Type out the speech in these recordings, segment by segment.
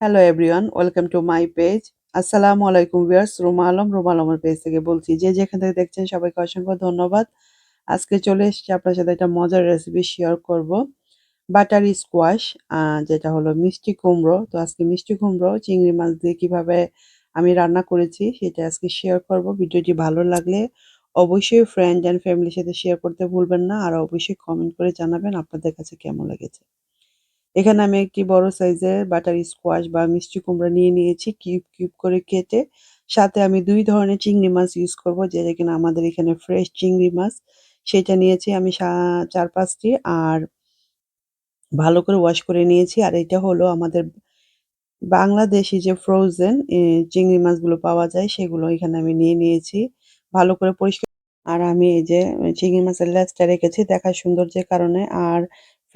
Hello everyone welcome to my page আসসালামু আলাইকুম viewers Ruma Alam Ruma আলমের পেজ থেকে বলছি, যে যেখান থেকে দেখছেন, সবাইকে অসংখ্য ধন্যবাদ। আজকে চলে এসেছি আপনার সাথে একটা মজার রেসিপি শেয়ার করব। বাটার স্কোয়াশ যেটা হলো মিষ্টি কুমড়ো। তো আজকে মিষ্টি কুমড়ো, চিংড়ি মাছ দিয়ে কীভাবে আমি রান্না করেছি, সেটা আজকে শেয়ার করব। ভিডিওটি ভালো লাগলে অবশ্যই ফ্রেন্ড অ্যান্ড ফ্যামিলির সাথে শেয়ার করতে ভুলবেন না। আর অবশ্যই কমেন্ট করে জানাবেন আপনাদের কাছে কেমন লেগেছে। এখানে আমি একটি বড় সাইজের বাটার স্কোয়াশ বা মিষ্টি কুমড়া নিয়ে নিয়েছি কিউব কিউব করে কেটে। সাথে আমি দুই ধরনের চিংড়ি মাছ ইউজ করব, যেটা কিনা আমাদের এখানে ফ্রেশ চিংড়ি মাছ। সেটা নিয়েছি আমি চার পাঁচটি আর ভালো করে ওয়াশ করে নিয়েছি। আর এটা হলো আমাদের বাংলাদেশি যে ফ্রোজেন চিংড়ি মাছগুলো পাওয়া যায়, সেগুলো এখানে আমি নিয়ে নিয়েছি। ভালো করে পরিষ্কার আর আমি এই যে চিংড়ি মাছের লেজটা রেখেছি, দেখার সৌন্দর্যের কারণে। আর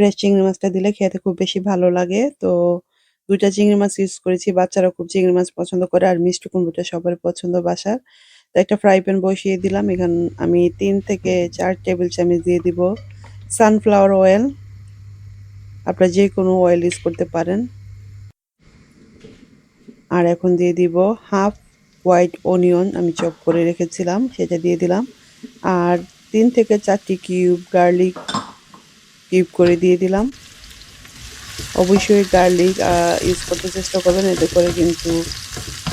ফ্রেশ চিংড়ি মাছটা দিলে খেতে খুব বেশি ভালো লাগে। তো দুইটা চিংড়ি মাছ ইউজ করেছি, বাচ্চারা খুব চিংড়ি মাছ পছন্দ করে আর মিষ্টি কুমড়োটা সবার পছন্দ বাসার। তো একটা ফ্রাই প্যান বসিয়ে দিলাম, এখান আমি তিন থেকে চার টেবিল চামচ দিয়ে দিব সানফ্লাওয়ার অয়েল আপনারা যে কোনো অয়েল ইউজ করতে পারেন। আর এখন দিয়ে দিব হাফ হোয়াইট অনিয়ন আমি চপ করে রেখেছিলাম, সেটা দিয়ে দিলাম। আর তিন থেকে চারটি কিউব গার্লিক কিউব করে দিয়ে দিলাম। অবশ্যই গার্লিক ইউজ করতে চেষ্টা করবেন, এতে করে কিন্তু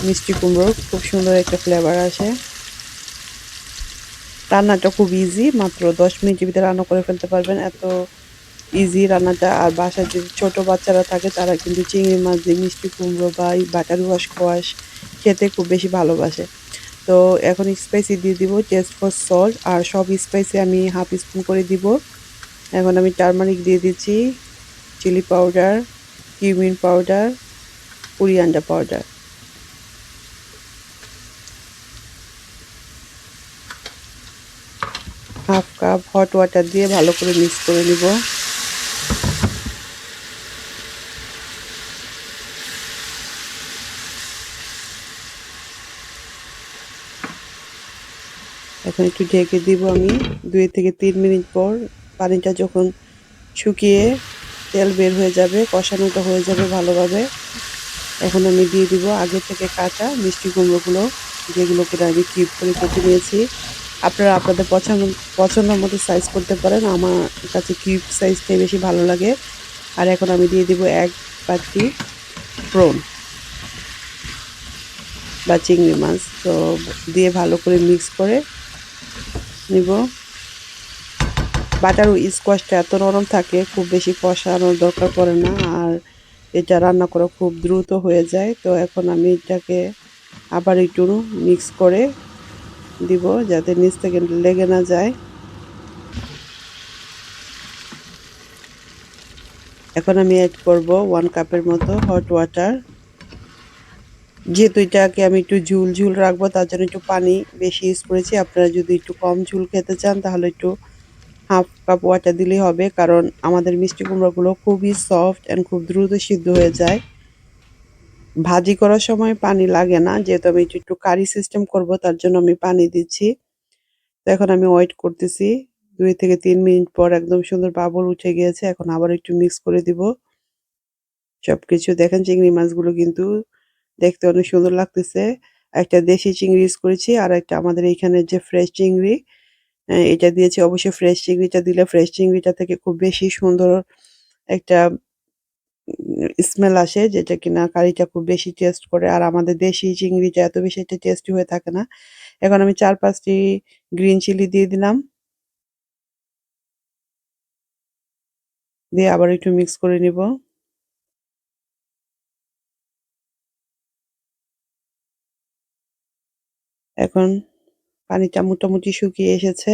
মিষ্টি কুমড়োর খুব সুন্দর একটা ফ্লেভার আসে। রান্নাটা খুব ইজি মাত্র দশ মিনিটের ভিতরে রান্না করে ফেলতে পারবেন। এত ইজি রান্নাটা, আর বাসায় যদি ছোটো বাচ্চারা থাকে, তারা কিন্তু চিংড়ি মাছ দিয়ে মিষ্টি কুমড়ো বা বাটার ওয়াশ কোয়াশ খেতে খুব বেশি ভালোবাসে। তো এখন স্পাইসি দিয়ে দিব টেস্ট ফর সল্ট আর সব স্পাইসি আমি হাফ স্পুন করে দিব। এখন আমি টারমারিক দিয়ে দিচ্ছি, chilli powder, cumin powder coriander powder. Half cup hot water দিয়ে ভালো করে মিক্স করে নিব। এখন একটু ঢেকে দিব আমি দুই থেকে তিন মিনিট পর। পানিটা যখন শুকিয়ে তেল বের হয়ে যাবে, কষানোটা হয়ে যাবে ভালোভাবে, এখন আমি দিয়ে দিব আগে থেকে কাটা মিষ্টি কুমড়োগুলো যেগুলো করে আমি কিউব করে কেটে নিয়েছি। আপনারা আপনাদের পছন্দ পছন্দ মতো সাইজ করতে পারেন, আমার কাছে কিউব সাইজটাই বেশি ভালো লাগে। আর এখন আমি দিয়ে দিব এক পাটি প্রন বা চিংড়ি মাছ। তো দিয়ে ভালো করে মিক্স করে নিব। বাটার স্কোয়াশটা এত নরম থাকে, খুব বেশি কষানোর দরকার পড়ে না। আর এটা রান্না করা খুব দ্রুত হয়ে যায়, তো এখন আমি এটাকে আবার একটু মিক্স করে দিব যাতে নিচ থেকে লেগে না যায়। এখন আমি অ্যাড করব ওয়ান কাপের মতো হট ওয়াটার যেহেতু এটাকে আমি একটু ঝুল ঝুল রাখব, তার জন্য একটু পানি বেশি ইউজ করেছি। আপনারা যদি একটু কম ঝুল খেতে চান, তাহলে একটু হাফ কাপ ওয়াটার দিলেই হবে, কারণ আমাদের মিষ্টি কুমড়োগুলো খুবই সফট অ্যান্ড খুব দ্রুত সিদ্ধ হয়ে যায়। ভাজি করার সময় পানি লাগে না, যেহেতু আমি একটু একটু কারি সিস্টেম করব, তার জন্য আমি পানি দিচ্ছি। তো এখন আমি ওয়েট করতেছি, দুই থেকে তিন মিনিট পর একদম সুন্দর বাবল উঠে গিয়েছে, এখন আবার একটু মিক্স করে দিব। সব কিছু দেখেন চিংড়ি মাছগুলো কিন্তু দেখতে অনেক সুন্দর লাগতেছে। একটা দেশি চিংড়ি ইউজ করেছি, আর একটা আমাদের এইখানে যে ফ্রেশ চিংড়ি এটা দিয়েছি অবশ্যই ফ্রেশ চিংড়িটা দিলে ফ্রেশ চিংড়িটা থেকে খুব বেশি সুন্দর একটা স্মেল আসে, যেটা কিনা কারিটা খুব বেশি টেস্ট করে। আর আমাদের দেশি চিংড়িটা এত বেশি একটা টেস্টি হয়ে থাকে না। এখন আমি চার পাঁচটি গ্রিন চিলি দিয়ে দিলাম। দিয়ে আবার একটু মিক্স করে নিব। এখন পানিটা মোটামুটি শুকিয়ে এসেছে।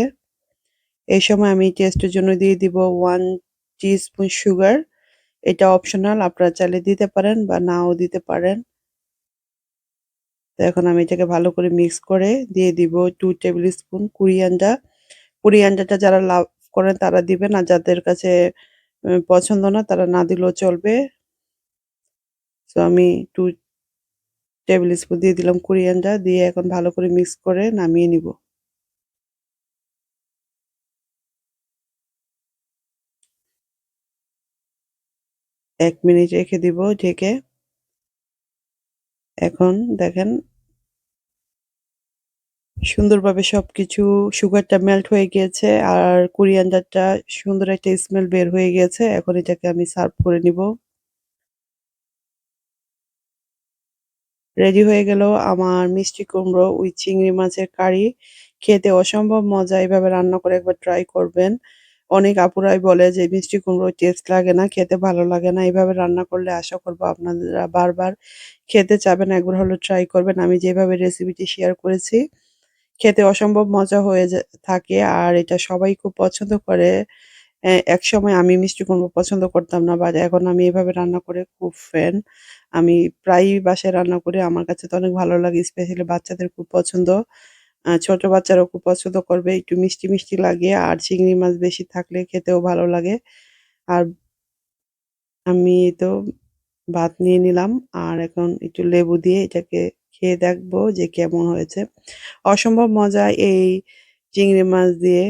এই সময় আমি টেস্টের জন্য দিয়ে দিব ওয়ান স্পুন সুগার এটা অপশনাল আপনারা চাইলে দিতে পারেন বা নাও দিতে পারেন। তো এখন আমি এটাকে ভালো করে মিক্স করে দিয়ে দিব টু টেবিল স্পুন কুড়িয়ান্ডা কুড়িয়ান্ডাটা যারা লাভ করেন তারা দিবেন, আর যাদের কাছে পছন্দ না তারা না দিলেও চলবে। তো আমি টু টেবিল স্পুন দিয়ে দিলাম কুড়িয়ান্ডা দিয়ে এখন ভালো করে মিক্স করে নামিয়ে নিব। এক মিনিট রেখে দিব ঢেকে। এখন দেখেন সুন্দরভাবে সবকিছু সুগারটা মেল্ট হয়ে গিয়েছে আর কোরিয়ান্ডারটা সুন্দর একটা স্মেল বের হয়ে গিয়েছে। এখন এটাকে আমি সার্ভ করে নিব। রেডি হয়ে গেল আমার মিষ্টি কুমড়ো উইথ চিংড়ি মাছের কারি। খেতে অসম্ভব মজা, এভাবে রান্না করে একবার ট্রাই করবেন। অনেক আপুরাই বলে যে, মিষ্টি কুমড়ো টেস্ট লাগে না, খেতে ভালো লাগে না। এভাবে রান্না করলে আশা করব আপনারা বারবার খেতে চাবেন, একবার হলো ট্রাই করবেন। আমি যেভাবে রেসিপিটি শেয়ার করেছি, খেতে অসম্ভব মজা হয়ে থাকে। আর এটা সবাই খুব পছন্দ করে। এ একসময় আমি মিষ্টি কুমড়ো পছন্দ করতাম না বা এখন আমি এভাবে রান্না করে খুব ফ্যান। আমি প্রায়ই বাসায় রান্না করি। আমার কাছে তো অনেক ভালো লাগে। স্পেশালি বাচ্চাদের খুব পছন্দ। ছোট বাচ্চারাও খুব পছন্দ করবে। একটু মিষ্টি, মিষ্টি লাগে আর চিংড়ি মাছ বেশি থাকলে খেতেও ভালো লাগে। আর আমি তো ভাত নিয়ে নিলাম। আর এখন একটু লেবু দিয়ে এটাকে খেয়ে দেখব যে কেমন হয়েছে। অসম্ভব মজা এই চিংড়ি মাছ দিয়ে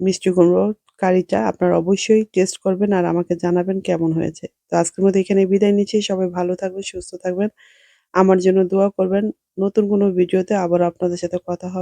মিষ্টি কুমড়োর কারিটা আপনারা অবশ্যই টেস্ট করবেন আর আমাকে জানাবেন কেমন হয়েছে। তো আজকের মধ্যে এখানে বিদায় নিচ্ছি। সবাই ভালো থাকবেন, সুস্থ থাকবেন। আমার জন্য দোয়া করবেন। নতুন কোনো ভিডিওতে আবার আপনাদের সাথে কথা হবে।